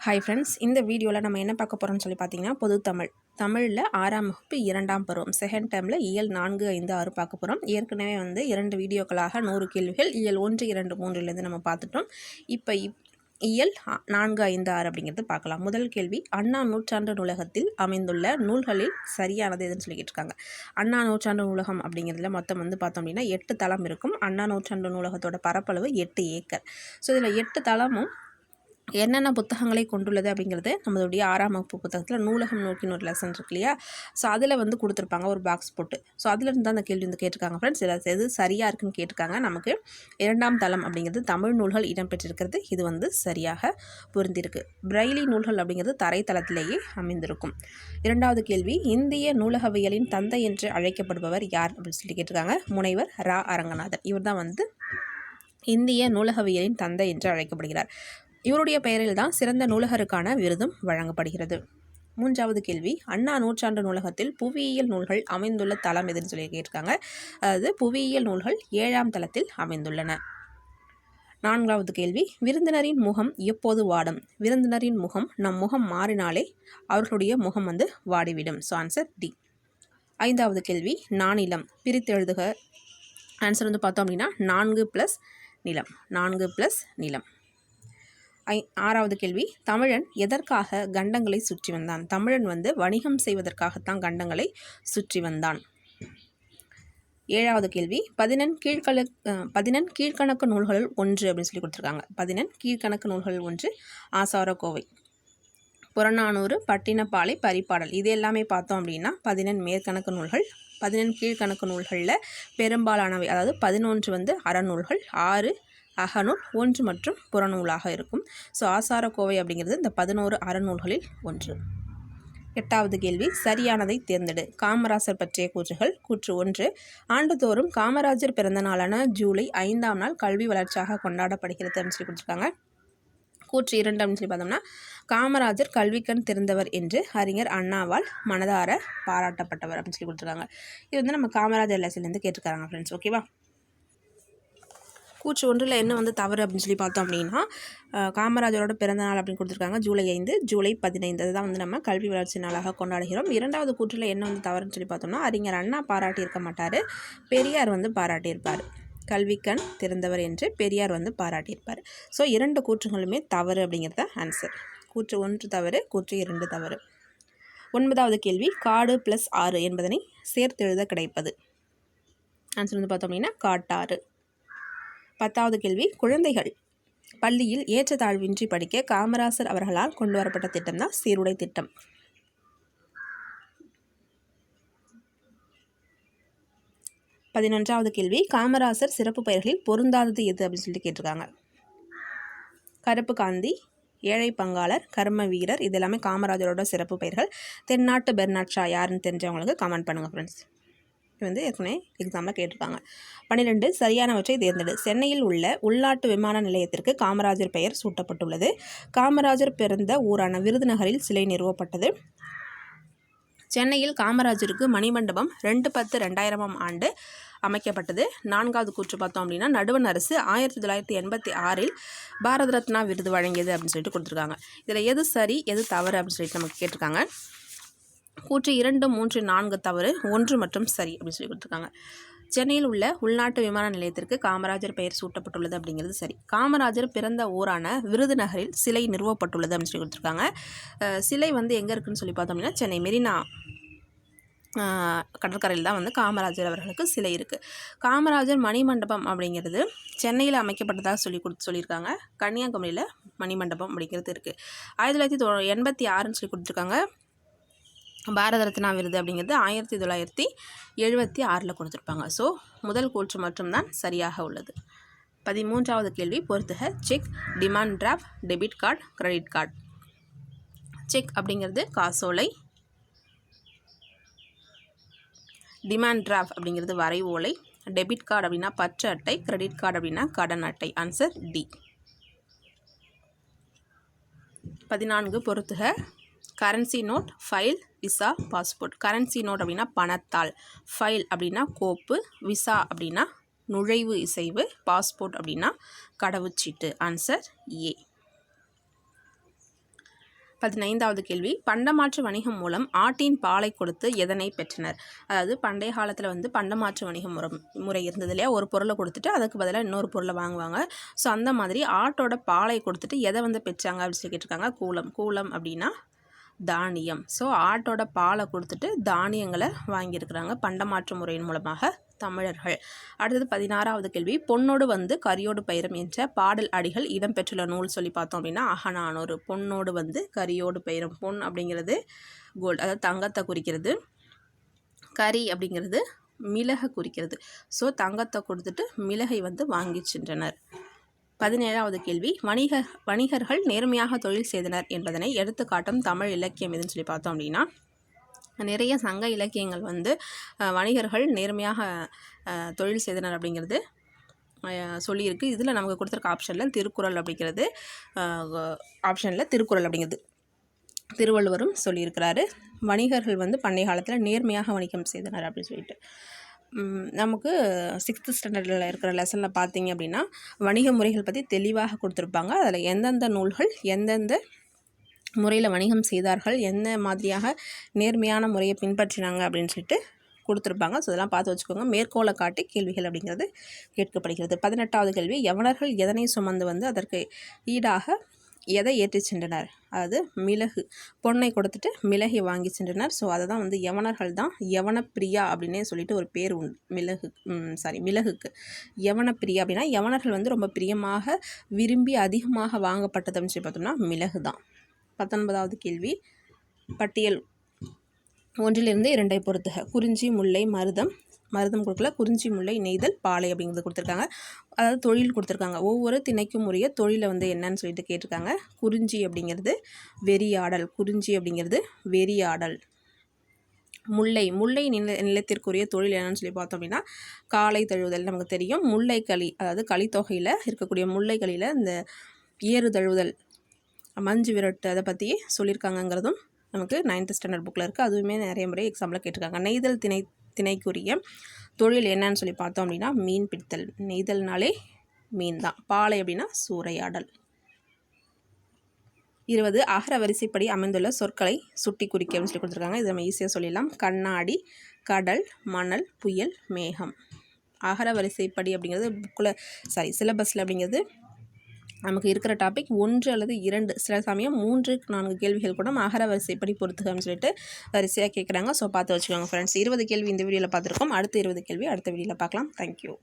Hi friends இந்த வீடியோவில் நம்ம என்ன பார்க்க போகிறோம்னு சொல்லி பார்த்தீங்கன்னா பொது தமிழ். தமிழில் ஆறாம் வகுப்பு இரண்டாம் பருவம். செகண்ட் டைமில் இயல் நான்கு ஐந்து ஆறு பார்க்க போகிறோம் ஏற்கனவே வந்து இரண்டு வீடியோக்களாக நூறு கேள்விகள் இயல் ஒன்று இரண்டு மூன்றுலேருந்து நம்ம பார்த்துட்டோம். இப்போ இப் இயல் நான்கு ஐந்து ஆறு அப்படிங்கிறது பார்க்கலாம். முதல் கேள்வி அண்ணா நூற்றாண்டு நூலகத்தில் அமைந்துள்ள நூல்களில் சரியானது எதுன்னு சொல்லிக்கிட்டு இருக்காங்க அண்ணா நூற்றாண்டு நூலகம் அப்படிங்கிறதுல மொத்தம் வந்து பார்த்தோம் அப்படின்னா எட்டு தளம் இருக்கும். அண்ணா நூற்றாண்டு நூலகத்தோட பரப்பளவு எட்டு ஏக்கர். ஸோ இதில் எட்டு தளமும் என்னென்ன புத்தகங்களை கொண்டுள்ளது அப்படிங்கிறது நம்மளுடைய ஆறாம் வகுப்பு புத்தகத்தில் நூலகம் நோக்கின்னு ஒரு லெசன் இருக்கு இல்லையா? ஸோ அதில் வந்து கொடுத்துருப்பாங்க. ஒரு பாக்ஸ் போட்டு. ஸோ அதில் இருந்து அந்த கேள்வி வந்து கேட்டிருக்காங்க ஃப்ரெண்ட்ஸ் இதில் எது சரியாக இருக்குன்னு கேட்டிருக்காங்க. நமக்கு இரண்டாம் தளம் அப்படிங்கிறது தமிழ் நூல்கள் இடம்பெற்றிருக்கிறது. இது வந்து சரியாக பொருந்திருக்கு பிரெய்லி நூல்கள் அப்படிங்கிறது தரைத்தளத்திலேயே அமைந்திருக்கும். இரண்டாவது கேள்வி இந்திய நூலகவியலின் தந்தை என்று அழைக்கப்படுபவர் யார் அப்படின்னு சொல்லி கேட்டிருக்காங்க. முனைவர் ரா. அரங்கநாதன். இவர் தான் வந்து இந்திய நூலகவியலின் தந்தை என்று அழைக்கப்படுகிறார். இவருடைய பெயரில் தான் சிறந்த நூலகருக்கான விருதும் வழங்கப்படுகிறது. மூன்றாவது கேள்வி அண்ணா நூற்றாண்டு நூலகத்தில் புவியியல் நூல்கள் அமைந்துள்ள தளம் எதுன்னு சொல்லி கேட்டிருக்காங்க. அதாவது புவியியல் நூல்கள் ஏழாம் தளத்தில் அமைந்துள்ளன. நான்காவது கேள்வி விருந்தினரின் முகம் எப்போது வாடும்? விருந்தினரின் முகம் நம் முகம் மாறினாலே அவர்களுடைய முகம் வந்து வாடிவிடும். ஸோ ஆன்சர் டி ஐந்தாவது கேள்வி நானிலம் பிரித்து எழுதுக. ஆன்சர் வந்து பார்த்தோம் அப்படின்னா நான்கு ப்ளஸ் நிலம். நான்கு ப்ளஸ் நிலம். ஐ ஆறாவது கேள்வி. தமிழன் எதற்காக கண்டங்களை சுற்றி வந்தான்? தமிழன் வந்து வணிகம் செய்வதற்காகத்தான் கண்டங்களை சுற்றி வந்தான். ஏழாவது கேள்வி. பதினெண் கீழ்கண பதினெண் கீழ்கணக்கு நூல்களில் ஒன்று அப்படின்னு சொல்லி கொடுத்துருக்காங்க. பதினெண் கீழ்கணக்கு நூல்களில் ஒன்று ஆசாரக்கோவை. புறநானூறு பட்டினப்பாலை பரிபாடல் இது எல்லாமே பார்த்தோம் அப்படின்னா பதினெண் மேற்கணக்கு நூல்கள் பதினெண் கீழ்கணக்கு நூல்களில் பெரும்பாலானவை அதாவது பதினொன்று வந்து அறநூல்கள் ஆறு அகநூல் ஒன்று மற்றும் புறநூலாக இருக்கும். ஸோ ஆசாரக்கோவை அப்படிங்கிறது இந்த பதினோரு அறநூல்களில் ஒன்று. எட்டாவது கேள்வி சரியானதை தேர்ந்தெடு. காமராசர் பற்றிய கூற்றுகள் கூற்று ஒன்று. ஆண்டுதோறும் காமராஜர் பிறந்த நாளான ஜூலை ஐந்தாம் நாள் கல்வி வளர்ச்சியாக கொண்டாடப்படுகிறது அப்படின்னு சொல்லி கொடுத்துருக்காங்க. கூற்று இரண்டு அப்படின்னு சொல்லி பார்த்தோம்னா காமராஜர் கல்விக்கண் திறந்தவர் என்று அறிஞர் அண்ணாவால் மனதார பாராட்டப்பட்டவர் அப்படின்னு சொல்லி கொடுத்துருக்காங்க. இது வந்து நம்ம காமராஜர் லெசன்லேருந்து கேட்டிருக்காங்க ஃப்ரெண்ட்ஸ் ஓகேவா கூற்று ஒன்றில் என்ன வந்து தவறு அப்படின்னு சொல்லி பார்த்தோம் அப்படின்னா காமராஜரோட பிறந்த நாள் அப்படின்னு கொடுத்துருக்காங்க. ஜூலை ஐந்து ஜூலை பதினைந்து. அதுதான் வந்து நம்ம கல்வி வளர்ச்சி நாளாக கொண்டாடுகிறோம். இரண்டாவது கூற்றில் என்ன வந்து தவறுன்னு சொல்லி பார்த்தோம்னா அறிஞர் அண்ணா பாராட்டியிருக்க மாட்டார் பெரியார் வந்து பாராட்டியிருப்பார். கல்விக்கண் திறந்தவர் என்று பெரியார் வந்து பாராட்டியிருப்பார். ஸோ இரண்டு கூற்றுகளுமே தவறு அப்படிங்கிறது ஆன்சர் கூற்று ஒன்று தவறு கூற்று இரண்டு தவறு. ஒன்பதாவது கேள்வி காடு ப்ளஸ் ஆறு என்பதனை சேர்த்தெழுத கிடைப்பது. ஆன்சர் வந்து பார்த்தோம் அப்படின்னா காட்டாறு. பத்தாவது கேள்வி குழந்தைகள். பள்ளியில் ஏற்றத்தாழ்வின்றி படிக்க காமராசர் அவர்களால் கொண்டு வரப்பட்ட திட்டம் தான் சீருடை திட்டம். பதினொன்றாவது கேள்வி காமராசர் சிறப்பு பெயர்களில் பொருந்தாதது எது அப்படின்னு சொல்லிட்டு கேட்டிருக்காங்க. கருப்பு காந்தி ஏழை பங்காளர் கர்ம வீரர் இது எல்லாமே காமராஜரோட சிறப்பு பெயர்கள். தென்னாட்டு பெர்னாட் ஷா யாருன்னு தெரிஞ்சவங்களுக்கு கமெண்ட் பண்ணுங்கள் ஃப்ரெண்ட்ஸ் வந்து ஏற்கனவே எக்ஸாமில் கேட்டிருக்காங்க. பன்னிரெண்டு சரியானவற்றை தேர்ந்தெடு. சென்னையில் உள்ள உள்நாட்டு விமான நிலையத்திற்கு காமராஜர் பெயர் சூட்டப்பட்டுள்ளது. காமராஜர் பிறந்த ஊரான விருதுநகரில் சிலை நிறுவப்பட்டது. சென்னையில் காமராஜருக்கு மணிமண்டபம் ரெண்டு பத்து ரெண்டாயிரமாம் ஆண்டு அமைக்கப்பட்டது. நான்காவது கூற்று பார்த்தோம் அப்படின்னா நடுவண் அரசு ஆயிரத்தி தொள்ளாயிரத்தி எண்பத்தி ஆறில் பாரத ரத்னா விருது வழங்கியது அப்படின்னு சொல்லிட்டு கொடுத்துருக்காங்க. இதில் எது சரி எது தவறு அப்படின்னு சொல்லிட்டு நமக்கு கேட்டிருக்காங்க. கூற்று இரண்டு மூன்று நான்கு தவறு ஒன்று மற்றும் சரி அப்படின்னு சொல்லி கொடுத்துருக்காங்க. சென்னையில் உள்ள உள்நாட்டு விமான நிலையத்திற்கு காமராஜர் பெயர் சூட்டப்பட்டுள்ளது அப்படிங்கிறது சரி. காமராஜர் பிறந்த ஊரான விருதுநகரில் சிலை நிறுவப்பட்டுள்ளது அப்படின்னு சொல்லி கொடுத்துருக்காங்க. சிலை வந்து எங்கே இருக்குன்னு சொல்லி பார்த்தோம் அப்படின்னா சென்னை மெரினா கடற்கரையில் தான் வந்து காமராஜர் அவர்களுக்கு சிலை இருக்குது காமராஜர் மணிமண்டபம் அப்படிங்கிறது சென்னையில் அமைக்கப்பட்டதாக சொல்லி கொடுத்து சொல்லியிருக்காங்க. கன்னியாகுமரியில் மணிமண்டபம் அப்படிங்கிறது இருக்குது ஆயிரத்தி தொள்ளாயிரத்தி தொ எண்பத்தி ஆறுன்னு சொல்லி கொடுத்துருக்காங்க. பாரத ரத்னா விருது அப்படிங்கிறது ஆயிரத்தி தொள்ளாயிரத்தி எழுபத்தி ஆறில் கொடுத்துருப்பாங்க. ஸோ முதல் கூற்று மட்டும்தான் சரியாக உள்ளது. பதிமூன்றாவது கேள்வி பொறுத்துக. Cheque demand draft debit card credit card cheque அப்படிங்கிறது காசோலை. டிமாண்ட் டிராஃப்ட் அப்படிங்கிறது வரைவோலை. டெபிட் கார்டு அப்படின்னா பற்று அட்டை கிரெடிட் கார்டு அப்படின்னா கடன் அட்டை. ஆன்சர் டி பதினான்கு பொறுத்துக. Currency note file visa passport currency note அப்படின்னா பணத்தால் ஃபைல் அப்படின்னா கோப்பு. விசா அப்படின்னா நுழைவு இசைவு. பாஸ்போர்ட் அப்படின்னா கடவுச்சீட்டு. ஆன்சர் ஏ பதினைந்தாவது கேள்வி. பண்டமாற்று வணிகம் மூலம் ஆட்டின் பாலை கொடுத்து எதனை பெற்றனர்? அதாவது பண்டைய காலத்தில் வந்து பண்டமாற்று வணிக முறை முறை இருந்தது இல்லையா? ஒரு பொருளை கொடுத்துட்டு அதுக்கு பதிலாக இன்னொரு பொருளை வாங்குவாங்க. ஸோ அந்த மாதிரி ஆட்டோட பாலை கொடுத்துட்டு எதை வந்து பெற்றாங்க அப்படின்னு சொல்லி கேட்டிருக்காங்க கூலம். கூலம் அப்படின்னா தானியம். ஸோ ஆட்டோட பாலை கொடுத்துட்டு தானியங்களை வாங்கியிருக்கிறாங்க பண்டமாற்று முறையின் மூலமாக தமிழர்கள். அடுத்தது பதினாறாவது கேள்வி. பொன்னோடு வந்து கரியோடு பயிரம் என்ற பாடல் அடிகள் இடம்பெற்றுள்ள நூல் சொல்லி பார்த்தோம் அப்படின்னா அகநானூறு. பொன்னோடு வந்து கரியோடு பயிரம் பொன் அப்படிங்கிறது கோல்டு அதாவது தங்கத்தை குறிக்கிறது. கரி அப்படிங்கிறது மிளகை குறிக்கிறது. ஸோ தங்கத்தை கொடுத்துட்டு மிளகை வந்து வாங்கி சென்றனர். பதினேழாவது கேள்வி. வணிக வணிகர்கள் நேர்மையாக தொழில் செய்தனர் என்பதனை எடுத்துக்காட்டும் தமிழ் இலக்கியம் எதுன்னு சொல்லி பார்த்தோம் அப்படின்னா நிறைய சங்க இலக்கியங்கள் வந்து வணிகர்கள் நேர்மையாக தொழில் செய்தனர் அப்படிங்கிறது சொல்லியிருக்கு. இதில் நமக்கு கொடுத்துருக்க ஆப்ஷனில் திருக்குறள் அப்படிங்கிறது ஆப்ஷனில் திருக்குறள் அப்படிங்கிறது. திருவள்ளுவரும் சொல்லியிருக்கிறாரு வணிகர்கள் வந்து பண்டைய காலத்தில் நேர்மையாக வணிகம் செய்தனர் அப்படின்னு சொல்லிட்டு. நமக்கு சிக்ஸ்த்து ஸ்டாண்டர்டில் இருக்கிற லெசனில் பார்த்தீங்க அப்படின்னா வணிக முறைகள் பற்றி தெளிவாக கொடுத்துருப்பாங்க. அதில் எந்தெந்த நூல்கள் எந்தெந்த முறையில் வணிகம் செய்தார்கள் எந்த மாதிரியாக நேர்மையான முறையை பின்பற்றினாங்க அப்படின்னு சொல்லிட்டு கொடுத்துருப்பாங்க. ஸோ இதெல்லாம் பார்த்து வச்சுக்கோங்க. மேற்கோளை காட்டி கேள்விகள் அப்படிங்கிறது கேட்கப்படுகிறது. பதினெட்டாவது கேள்வி யவனர்கள் எதனை சுமந்து வந்து அதற்கு ஈடாக எதை ஏற்றிச் சென்றனர்? அதாவது மிளகு. பொன்னை கொடுத்துட்டு மிளகை வாங்கி சென்றனர். ஸோ அதை தான் வந்து யவனர்கள் தான் யவனப்பிரியா அப்படின்னே சொல்லிட்டு ஒரு பேர் உண்டு. மிளகு சாரி மிளகுக்கு. யவனப்பிரியா அப்படின்னா யவனர்கள் வந்து ரொம்ப பிரியமாக விரும்பி அதிகமாக வாங்கப்பட்டது அப்படின்னு சொல்லி பார்த்தோம்னா மிளகு தான். பத்தொன்பதாவது கேள்வி. பட்டியல் ஒன்றிலிருந்து இரண்டை பொறுத்துக. குறிஞ்சி முல்லை மருதம். மருதம் கொடுக்கல. குறிஞ்சி முல்லை நெய்தல் பாலை அப்படிங்கிறது கொடுத்துருக்காங்க. அதாவது தொழில் கொடுத்துருக்காங்க. ஒவ்வொரு திணைக்கும் உரிய தொழிலை வந்து என்னன்னு சொல்லிட்டு கேட்டிருக்காங்க. குறிஞ்சி அப்படிங்கிறது வெறியாடல் குறிஞ்சி அப்படிங்கிறது வெறியாடல் முல்லை. முல்லை நில நிலத்திற்குரிய தொழில் என்னன்னு சொல்லி பார்த்தோம் அப்படின்னா காலை தழுவுதல் நமக்கு தெரியும். முல்லை களி அதாவது களித்தொகையில் இருக்கக்கூடிய முல்லை களியில் இந்த ஏறு தழுவுதல் மஞ்சு விரட்டு அதை பற்றி சொல்லியிருக்காங்கங்கிறதும் நமக்கு நைன்த் ஸ்டாண்டர்ட் புக்கில் இருக்குது அதுவுமே நிறைய முறை எக்ஸாம்பிளில் கேட்டிருக்காங்க. நெய்தல் திணை திணைக்குரிய தொழில் என்னன்னு சொல்லி பார்த்தோம் அப்படின்னா மீன் பிடித்தல். நெய்தல்னாலே மீன் தான் பாலை அப்படின்னா சூறையாடல். இருபது அகர வரிசைப்படி அமைந்துள்ள சொற்களை சுட்டி குறிக்க அப்படின்னு சொல்லி கொடுத்துருக்காங்க. இது நம்ம ஈஸியாக சொல்லிடலாம். கண்ணாடி கடல் மணல் புயல் மேகம். அகர வரிசைப்படி அப்படிங்கிறது புக்கில் சாரி சிலபஸில் அப்படிங்கிறது நமக்கு இருக்கிற டாபிக் ஒன்று அல்லது இரண்டு. சில சமயம் மூன்று நான்கு கேள்விகள் கூட அகர வரிசைப்படி பொறுத்துக்கன்னு சொல்லிட்டு வரிசையாக கேட்குறாங்க ஸோ பார்த்து வச்சுக்கோங்க ஃப்ரெண்ட்ஸ் இருபது கேள்வி இந்த வீடியோவில் பார்த்துருக்கோம். அடுத்த இருபது கேள்வி அடுத்த வீடியோவில் பார்க்கலாம். தேங்க்யூ